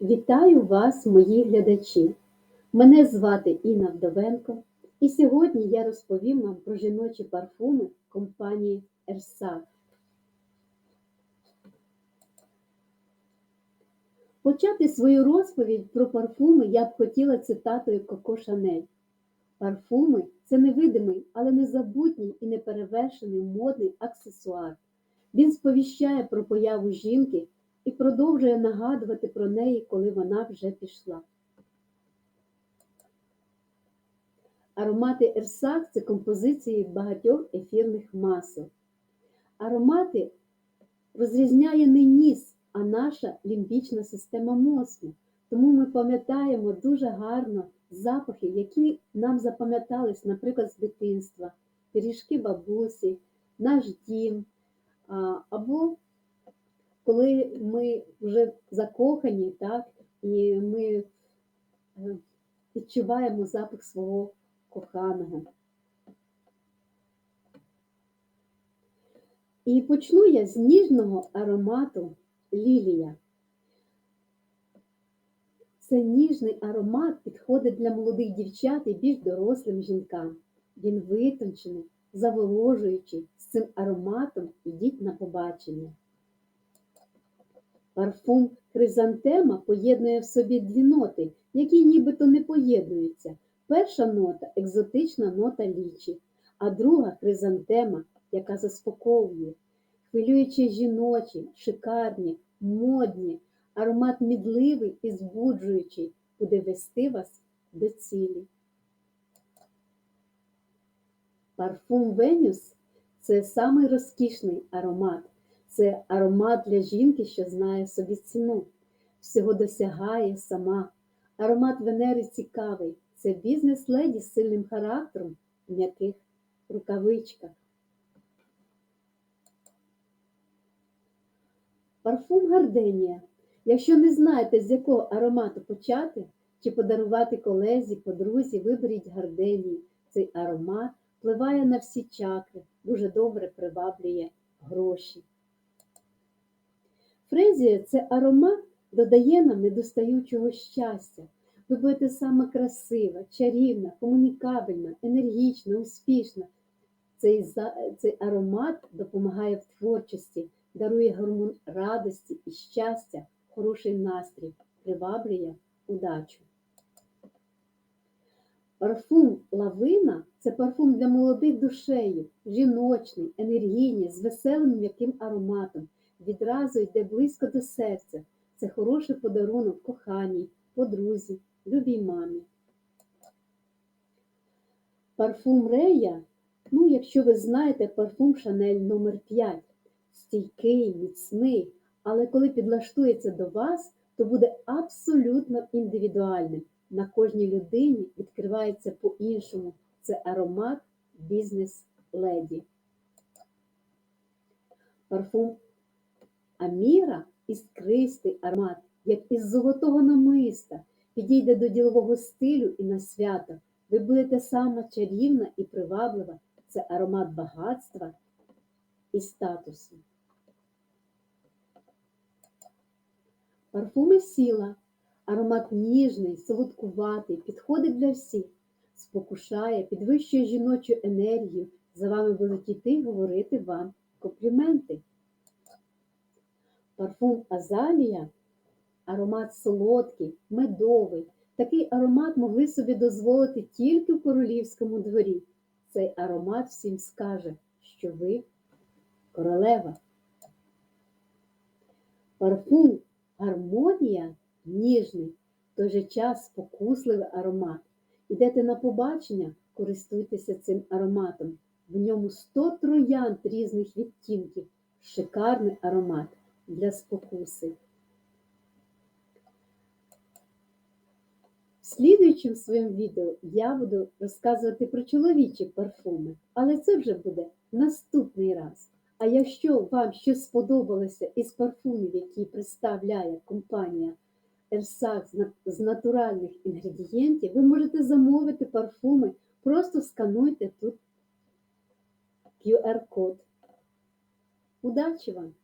Вітаю вас, мої глядачі! Мене звати Інна Вдовенко, і сьогодні я розповім вам про жіночі парфуми компанії Ерса. Почати свою розповідь про парфуми я б хотіла цитатою Коко Шанель. Парфуми це невидимий, але незабутній і неперевершений модний аксесуар. Він сповіщає про появу жінки і продовжує нагадувати про неї, коли вона вже пішла. Аромати Ерсак це композиції багатьох ефірних масел. Аромати розрізняє не ніс, а наша лімбічна система мозку. Тому ми пам'ятаємо дуже гарно запахи, які нам запам'ятались, наприклад, з дитинства, пиріжки бабусі, наш дім, або коли ми вже закохані, так, і ми е, відчуваємо запах свого коханого. І почну я з ніжного аромату лілія. Це ніжний аромат підходить для молодих дівчат і більш дорослим жінкам. Він витончений, заволожуючий, з цим ароматом ідіть на побачення. Парфум хризантема поєднує в собі дві ноти, які нібито не поєднуються. Перша нота екзотична нота лічі, а друга хризантема, яка заспокоює, хвилюючи жіночі, шикарні, модні, аромат мідливий і збуджуючий, буде вести вас до цілі. Парфум Венюс це самий розкішний аромат. Це аромат для жінки, що знає собі ціну, всього досягає сама. Аромат Венери цікавий. Це бізнес-леді з сильним характером в м'яких рукавичках. Парфум Гарденія. Якщо не знаєте, з якого аромату почати, чи подарувати колезі, подрузі, виберіть гарденії. Цей аромат впливає на всі чакри, дуже добре приваблює гроші. Фрезія це аромат додає нам недостаючого щастя. Ви будете саме красива, чарівна, комунікабельна, енергічна, успішна. Цей цей аромат допомагає в творчості, дарує гормон радості і щастя, хороший настрій, приваблює удачу. Парфум лавина це парфум для молодих душею, жіночний, енергійний, з веселим м'яким ароматом відразу йде близько до серця. Це хороший подарунок коханій, подрузі, любій мамі. Парфум Рея, ну, якщо ви знаєте, парфум Шанель номер 5 стійкий, міцний, але коли підлаштується до вас, то буде абсолютно індивідуальним. На кожній людині відкривається по-іншому. Це аромат бізнес-леді. Парфум Аміра іскристий аромат, як із золотого намиста, підійде до ділового стилю і на свято. Ви будете сама чарівна і приваблива. Це аромат багатства і статусу. Парфуми сіла, аромат ніжний, солодкуватий, підходить для всіх, спокушає, підвищує жіночу енергію, за вами будуть йти говорити вам компліменти. Парфум Азалія аромат солодкий, медовий. Такий аромат могли собі дозволити тільки в королівському дворі. Цей аромат всім скаже, що ви королева. Парфум гармонія ніжний, в той же час спокусливий аромат. Ідете на побачення, користуйтеся цим ароматом. В ньому 100 троянд різних відтінків, шикарний аромат для спокуси. В слідуючому своєму відео я буду розказувати про чоловічі парфуми, але це вже буде наступний раз. А якщо вам щось сподобалося із парфумів, які представляє компанія Ерсак з натуральних інгредієнтів, ви можете замовити парфуми, просто скануйте тут QR-код. Удачі вам!